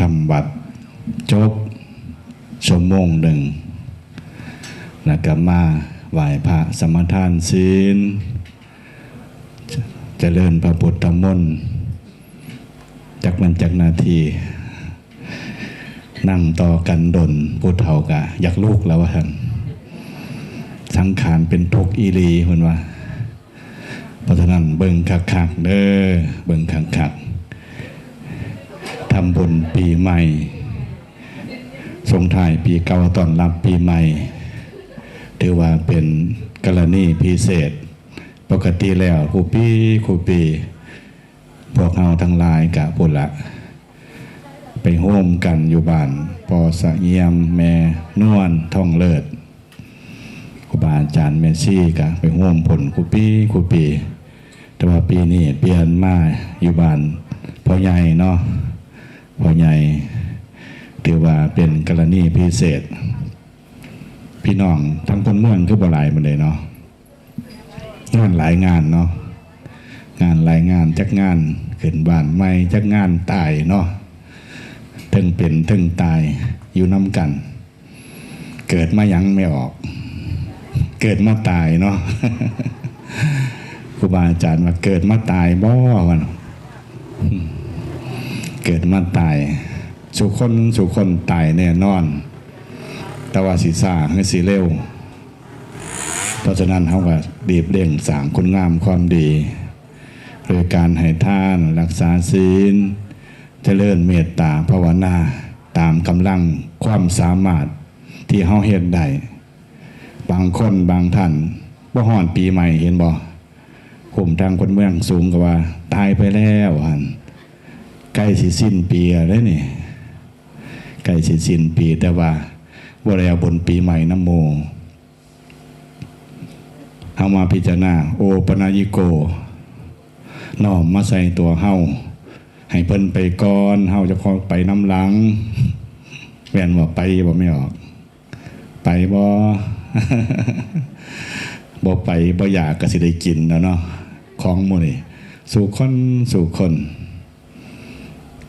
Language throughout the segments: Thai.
ทำวัดจบชั่วโมงหนึ่งแล้วก็มาไหว้พระสมทานศีลเจเจริญพระพุทธมนต์จากมันจากนาที นั่งต่อกันดนพูดเท่ากะอยากลูกแล้วว่าท่านสังขารเป็นทุกข์อีหลีคนว่าเพราะฉะนั้นเบิ่งคักๆเด้อเบิ่งคักๆ ทำบุญปีใหม่ส่งท้ายปีเก่าต้อนรับปีใหม่ ถือว่าเป็นกรณีพิเศษ ปกติแล้วคูปีคูปีพวกเราทั้งหลายกะพุละไปโฮมกันอยู่บ้านปอสะเยียมแม่นวลท่องเลิศครูบาอาจารย์แม่ซี่กะไปโฮมผลคูปีคูปี แต่ว่าปีนี้เปลี่ยนมาอยู่บ้านพ่อใหญ่เนาะ พ่อใหญ่ถือว่าเป็นกรณีพิเศษ พี่น้องทั้งคนเมืองคือบ่หลายมาเลยเนาะงานหลายงานเนาะงานหลายงานจักงานขึ้นบ้านใหม่จักงานตายเนาะถึงเป็นถึงตายอยู่น้ำกัน เกิดมายังไม่ออก เกิดมาตายเนาะครูบาอาจารย์มาเกิดมาตายบ่วัน เกิดมาตาย สุคนสุคนตายแน่นอน แต่ว่าสีสาคือสีเร็ว เพราะฉะนั้นเขาก็ดีบเร่งสางคุณงามความดีโดยการให้ท่านรักษาศีลเจริญเมตตาภาวนาตามกำลังความสามารถที่เขาเฮ็ดได้บางคนบางท่านบ่ฮอนปีใหม่เห็นบ่กลุ่มทางคนเมืองสูงกว่า ตายไปแล้วหัน ใกล้สิสิ้นปีแล้วนี่ใกล้สิสิ้นปีแต่ว่าบ่ได้เอาบนปีใหม่น้ำโมเอามาพิจารณา โอปนายิโกน้อมมาใส่ตัวเฮาให้เพิ่นไปก่อนเฮาจะคอยไปน้ำหลังแม่นว่าไปบ่ไม่ออก ไปบ่บ่ไปบ่อยากก็สิได้กินแล้วเนาะของหมื้นี่สู่คนสู่คน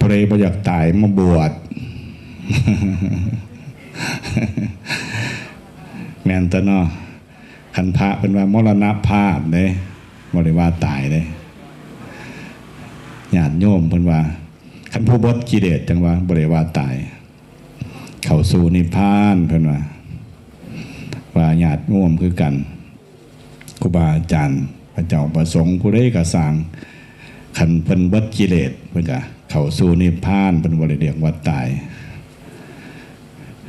ผู้ใดบ่อยากตายมาบวชแม่นตะเนาะคันพระเป็นว่ามรณภาพเด้บ่ได้ว่าตายเด้ญาติโยมเพิ่นว่าคันผู้บดกิเลสจังว่าบ่ได้ว่าตาย เข้าสู่นิพพานเพิ่นว่าว่าญาติโยมคือกันครูบาอาจารย์พระเจ้าประสงค์ผู้ใดก็สร้างคันเพิ่นบดกิเลสเพิ่นก็ เขาสู่นิพพานเพิ่นบ่ได้เรียกว่าตาย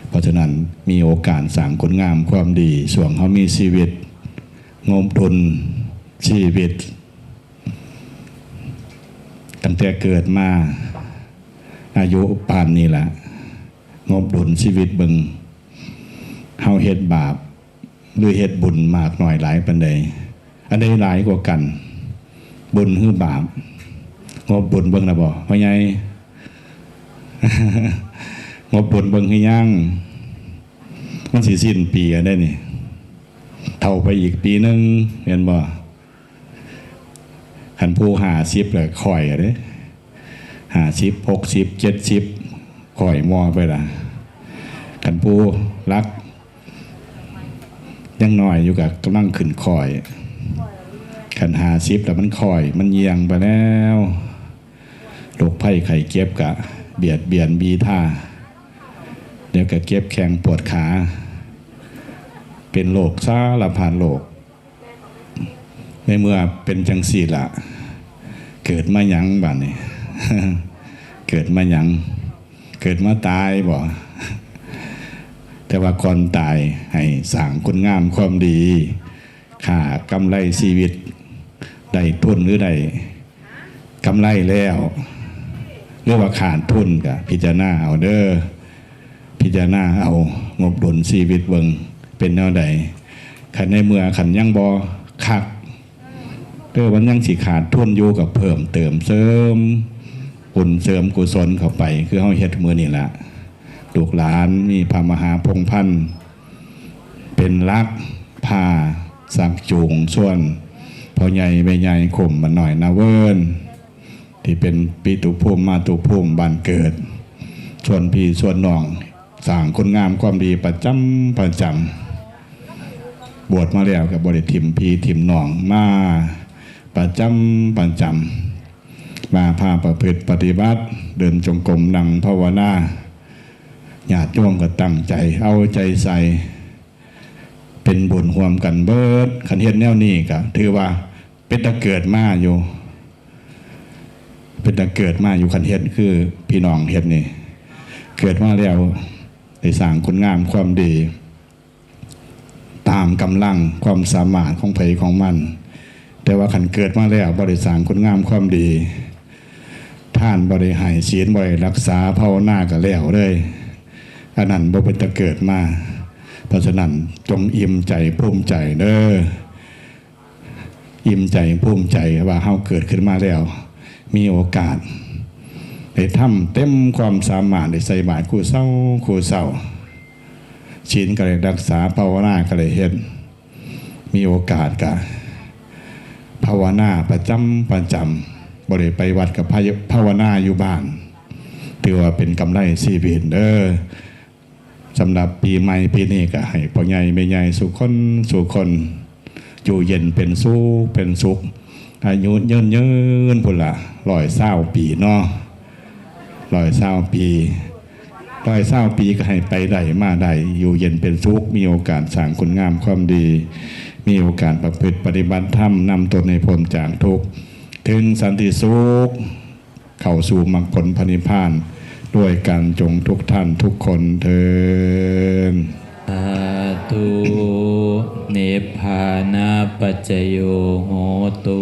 เพราะฉะนั้นมีโอกาสสร้างคุณงามความดีส่วนเขามีชีวิต งมทุนชีวิต ตั้งแต่เกิดมา อายุปานนี้ละงบดุลชีวิตบิงเฮาเฮ็ดบาปหรือเฮ็ดบุญมากหน่อยหลายปันใดอันใดหลายกว่ากัน บุญหรือบาป งบบุญเบิ่งนะบ่พ่อใหญ่งบบุญเบิ่งให้ยังมันสิสิ้นปีกันได้นี่เท่าไปอีกปีหนึงเห็นบ่คันผู้หาสิบเลยข่อยอะเด้หาสิบหกสิบเจ็ดสิบข่อยมอไปละคันผู้รัก ยังหน้อยอยู่กับกำลังขึ้นข่อยคันหาสิบแล้วมันข่อย มันเยียงไปแล้ว โรคไข้ไข้เก็บกะ เบียดเบียนบีท่าเดี๋ยวก็เก็บแข้งปวดขา เป็นโรคซาละผ่านโรคในเมื่อเป็นจังสี่ละเกิดมาหยังบ้านนี่เกิดมาหยัง เกิดมาตายบ่แต่ว่าก่อนตายให้สร้างคุณงามความดีค่ากำไรชีวิต ได้ทุนหรือได้กำไรแล้ว หรือว่าขาดทุนก็พิจารณาเอาเด้อพิจารณาเอางบดุลชีวิตเบิงเป็นแนวใดขันในเมื่อขันยังบอคักเด้อวันยังสิขาดทุนอยู่กับเพิ่มเติมเสริมบุญเสริมกุศลเข้าไป คือเฮาเฮ็ดมือนี่แหละลูกหลานมีพระมหาพงพันธ์เป็นรักพาสักจูงส่วนพ่อใหญ่แม่ใหญ่ข่มมันหน่อยนาเวิน ที่เป็นปีตุภูมิมาตุภูมิบ้านเกิด ส่วนพี่ส่วนน้องสร้างคนงามความดีประจำประจำบวชมาแล้วกับบริทิมพี่ทิมน้องมาประจำประจำมาพาประพฤติปฏิบัติ เดินจงกรมนั่งภาวนาญาติโยมก็ตั้งใจเอาใจใส่ เป็นบุญห่วมกันเบิดขันเฮ็ดแนวนี้ก็ถือว่าเป็นตะเกิดมาอยู่ เป็นตะเกิดมาอยู่ขันเฮ็ดคือพี่น้องเฮ็ดนี่ เกิดมาแล้วได้สร้างคุณงามความดี ตามกำลังความสามารถของไผของมัน แต่ว่าขันเกิดมาแล้วบริสางคุณงามความดี ท่านบริหายศีลบริรักษาภาวนาก็แล้วเลยอันนั้นบ่เป็นตะเกิดมาเพราะฉะนั้นจงอิ่มใจภูมิใจเด้ออิ่มใจภูมิใจว่าเฮาเกิดขึ้นมาแล้ว มีโอกาสได้ทำเต็มความสามารถได้ใส่บาตรคู่เศร้าคู่เศร้าศีลก็เลยรักษาภาวนาก็เลยเฮ็ดมีโอกาสกะภาวนาประจำประจำบริไปวัดกับภาวนาอยู่บ้านถือว่าเป็นกำไรชีวิตเด้อสำหรับปีใหม่ปีนี้ก็ให้พ่อใหญ่แม่ใหญ่สุขคนสุขคน อยู่เย็นเป็นสุขเป็นสุข อายุเยินเยินพุ่นละร้อยเศร้าปีเนาะร้อยเศร้าปีร้อยเศร้าปีก็ให้ไปได้มาได้อยู่เย็นเป็นสุขมีโอกาสสร้างคุณงามความดี มีโอกาสประพฤติปฏิบัติธรรมนำตนในพ้นจากทุกถึงสันติสุขเข้าสู่มรรคผลพระนิพพานด้วยการจงทุกท่านทุกคนเทิน สาธุเนพพานาปัจจโยโหตุ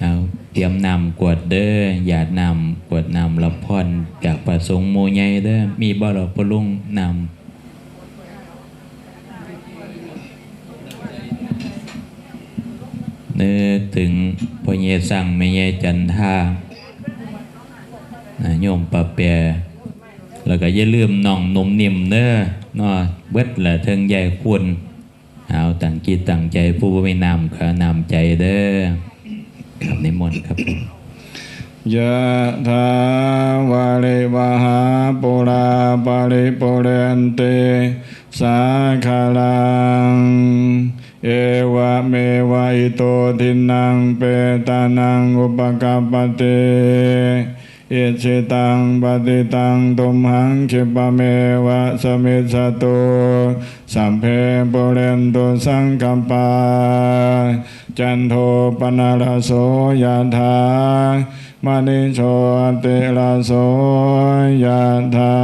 เอาเตรียมนำกวดเด้ออย่านำกวดนำละพรจากประสงค์โมใหญ่เด้อมีบ่หรอปลุงนำนึกถึงพ่อเยสั่งแม่เยจันทานะโยมปะเปีย แล้วก็อย่าลืมน้องนมนิ่มเด้อเนาะเบิดละเทิงใหญ่คุณเอาตั้งจิตตั้งใจผู้บ่มีนามขานำใจเด้อครับนิมนต์ครับยะถาวาริวหาปุราปาริปุเรนเตสาคาลัง เอวะเมวะอิโตทินังเปตานังอุปกปปเต อิชิตังปฏิตังตุมหังคิปะเมวะสมิสตุสัมเพปุเรนตุสังกัปปาจันโทปนาลโสยะถามณิโชติลาโสยะถา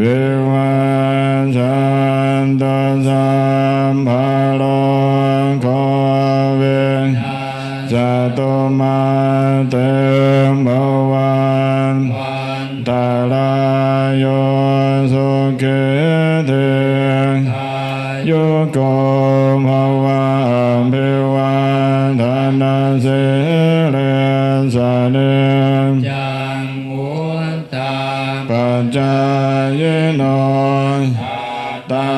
วิวัชชันตสัมภาโลโควิ จตุมาเตมภวันตาลายโยสุเกเทโยโกภวะภิวันธนาเสเรสเนจังมุตตาปัจจายโนตา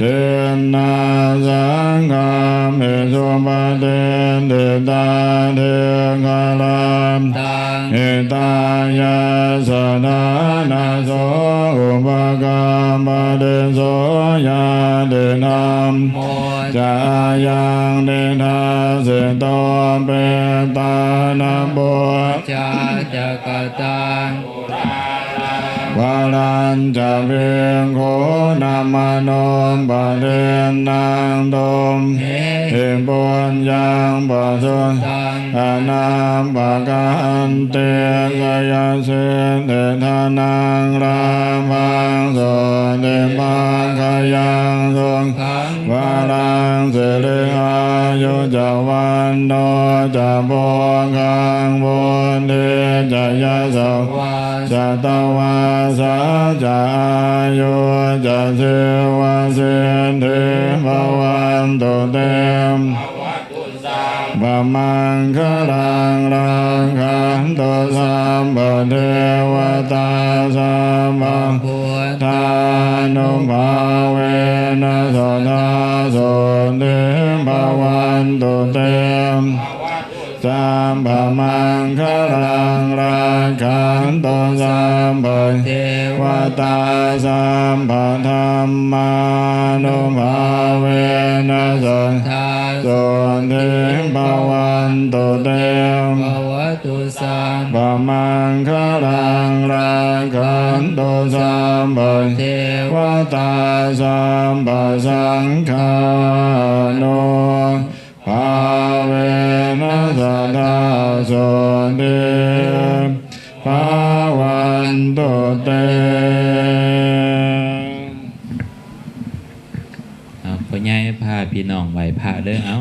เดนาสังฆามเอสุปเตเดตาเทกาลามตังเอตายาสนานาโสอุปกรรมเดโสยาเดนามโมจายังเดนาเสตอเปตานาบุจาจักตังวา ลันจะเพียงโคนามานมปะเดนนางดมเฮเห็นบุญยังปัสสุตังอานาปะกันเตกายเสเดทานังรามังโสเดปังขยังทรงขังวารังเสริอา ยุจาวันโนจะโบกังบุญเดจะยะสวาจะตวาสาจะอายุจะเสวะเสนเทภวันตุเตมบะมังคลังรังขันตุสัมปเทวตาสัมปพุทธานุภาเวนะสทาโสเทภวั นตุเตมสัมปมังคลังรังขันตุสัมปเทวตาสัมปธรรมานุภาเวนะสันทาโสเทภวันตุเตมตุสัมปะมังคลังรังขันตุสัมปเทวตาสัมปสังฆานภา เวนะสัทธาโสเดภาวันตุเตเอาพ่อใหญ่พาพี่น้องไหวพระเด้อเอา